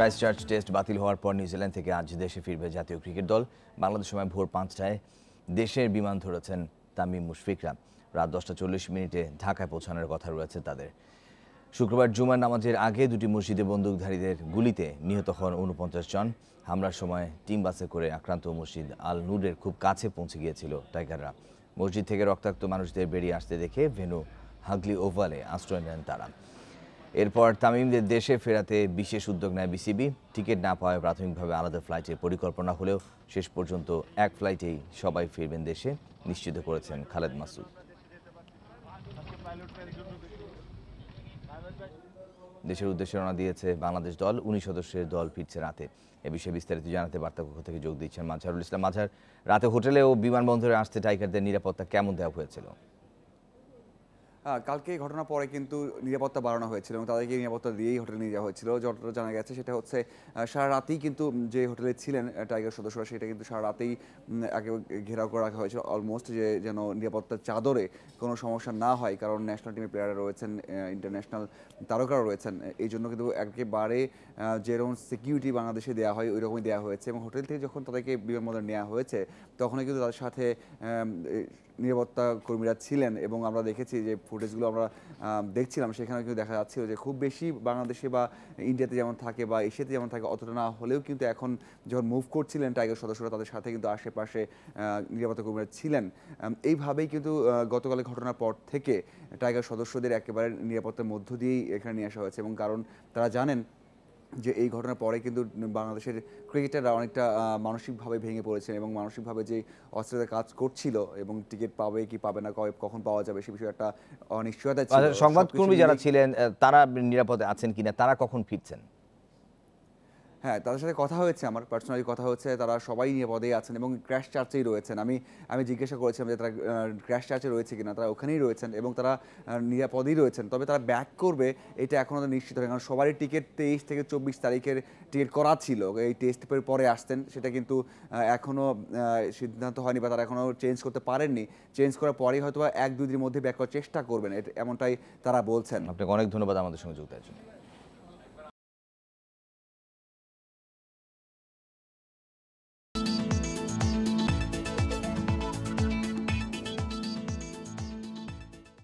Christchurch test বাতিল হওয়ার পর নিউজিল্যান্ড থেকে আজ দেশে ফিরবে জাতীয় ক্রিকেট দল। বাংলাদেশ সময় ভোর পাঁচটায় দেশের বিমান ধরেছেন তামিম মুশফিকরা। রাত দশটা চল্লিশ মিনিটে ঢাকায় পৌঁছানোর কথা রয়েছে তাদের। শুক্রবার জুমার নামাজের আগে দুটি মসজিদে বন্দুকধারীদের গুলিতে নিহত হন উনপঞ্চাশ জন। হামলার সময় টিম বাসে করে আক্রান্ত মসজিদ আল নুরের খুব কাছে পৌঁছে গিয়েছিল টাইগাররা। মসজিদ থেকে রক্তাক্ত মানুষদের বেরিয়ে আসতে দেখে ভেনু হাগলি ওভালে আশ্রয় নেন তারা। এরপর তামিমদের দেশে ফেরাতে বিশেষ উদ্যোগ নেয় বিসিবি। টিকিট না পাওয়ায় প্রাথমিকভাবে আলাদা ফ্লাইটের পরিকল্পনা হলেও শেষ পর্যন্ত এক ফ্লাইটেই সবাই ফিরবেন দেশে, নিশ্চিত করেছেন খালেদ মাসুদ। দেশের উদ্দেশ্যে রওনা দিয়েছে বাংলাদেশ দল, উনিশ সদস্যের দল ফিরছে রাতে। এ বিষয়ে বিস্তারিত জানাতে বার্তা কক্ষ থেকে যোগ দিচ্ছেন মাঝারুল ইসলাম। মাঝার রাতে হোটেলে ও বিমানবন্দরে আসতে টাইগারদের নিরাপত্তা কেমন দেওয়া হয়েছিল? কালকে এই ঘটনার পরে কিন্তু নিরাপত্তা বাড়ানো হয়েছিল এবং তাদেরকে নিরাপত্তা দিয়েই হোটেলে নিয়ে যাওয়া হয়েছিল। যতটা জানা গেছে, সেটা হচ্ছে সারা রাতেই কিন্তু যে হোটেলে ছিলেন টাইগার সদস্যরা, সেটা কিন্তু সারা রাতেই একে ঘেরাও করে রাখা হয়েছিল। অলমোস্ট যে, যেন নিরাপত্তার চাদরে কোনো সমস্যা না হয়, কারণ ন্যাশনাল টিমের প্লেয়াররা রয়েছেন ইন্টারন্যাশনাল তারকারা রয়েছেন, এই জন্য কিন্তু একেবারে যেরকম সিকিউরিটি বাংলাদেশে দেওয়া হয় ওই রকমই দেওয়া হয়েছে। এবং হোটেল থেকে যখন তাদেরকে বিমানবন্দরে নেওয়া হয়েছে, তখনই কিন্তু তাদের সাথে নিরাপত্তা কর্মীরা ছিলেন এবং আমরা দেখেছি যে ফুটেজগুলো আমরা দেখছিলাম সেখানে কিন্তু দেখা যাচ্ছিল যে খুব বেশি বাংলাদেশে বা ইন্ডিয়াতে যেমন থাকে বা এশিয়াতে যেমন থাকে, অতটা না হলেও কিন্তু এখন যখন মুভ করছিলেন টাইগার সদস্যরা, তাদের সাথে কিন্তু আশেপাশে নিরাপত্তা কর্মীরা ছিলেন। এইভাবেই কিন্তু গতকালের ঘটনার পর থেকে টাইগার সদস্যদের একেবারে নিরাপত্তার মধ্য দিয়েই এখানে নিয়ে আসা হয়েছে এবং কারণ তারা জানেন যে এই ঘটনার পরে কিন্তু বাংলাদেশের ক্রিকেটাররা অনেকটা মানসিকভাবে ভেঙে পড়েছেন এবং মানসিকভাবে যে অস্ত্রতা কাজ করছিল এবং টিকিট পাবে কি পাবে না কবে কখন পাওয়া যাবে সে বিষয়ে একটা অনিশ্চয়তা ছিল। আচ্ছা, সংবাদকর্মী যারা ছিলেন তারা নিরাপদে আছেন কিনা তারা কখন ফিরছেন? হ্যাঁ তাদের সাথে কথা হয়েছে আমার পার্সোনালি কথা হচ্ছে তারা সবাই নিরাপদেই আছেন এবং ক্র্যাশ চার্চেই রয়েছেন। আমি আমি জিজ্ঞাসা করেছিলাম যে তারা ক্র্যাশ চার্চে রয়েছে কিনা, তারা ওখানেই রয়েছেন এবং তারা নিরাপদেই রয়েছেন। তবে তারা ব্যাক করবে, এটা এখনও নিশ্চিত হয় কারণ সবারই টিকিট তেইশ থেকে চব্বিশ তারিখের টিকিট করা ছিল। এই টেস্ট পেপার পরে আসতেন, সেটা কিন্তু এখনও সিদ্ধান্ত হয়নি বা তারা এখনও চেঞ্জ করতে পারেননি। চেঞ্জ করার পরেই হয়তো এক দুই দিনের মধ্যে ব্যাক করার চেষ্টা করবেন এমনটাই তারা বলছেন। আপনাকে অনেক ধন্যবাদ আমাদের সঙ্গে যুক্ত আছেন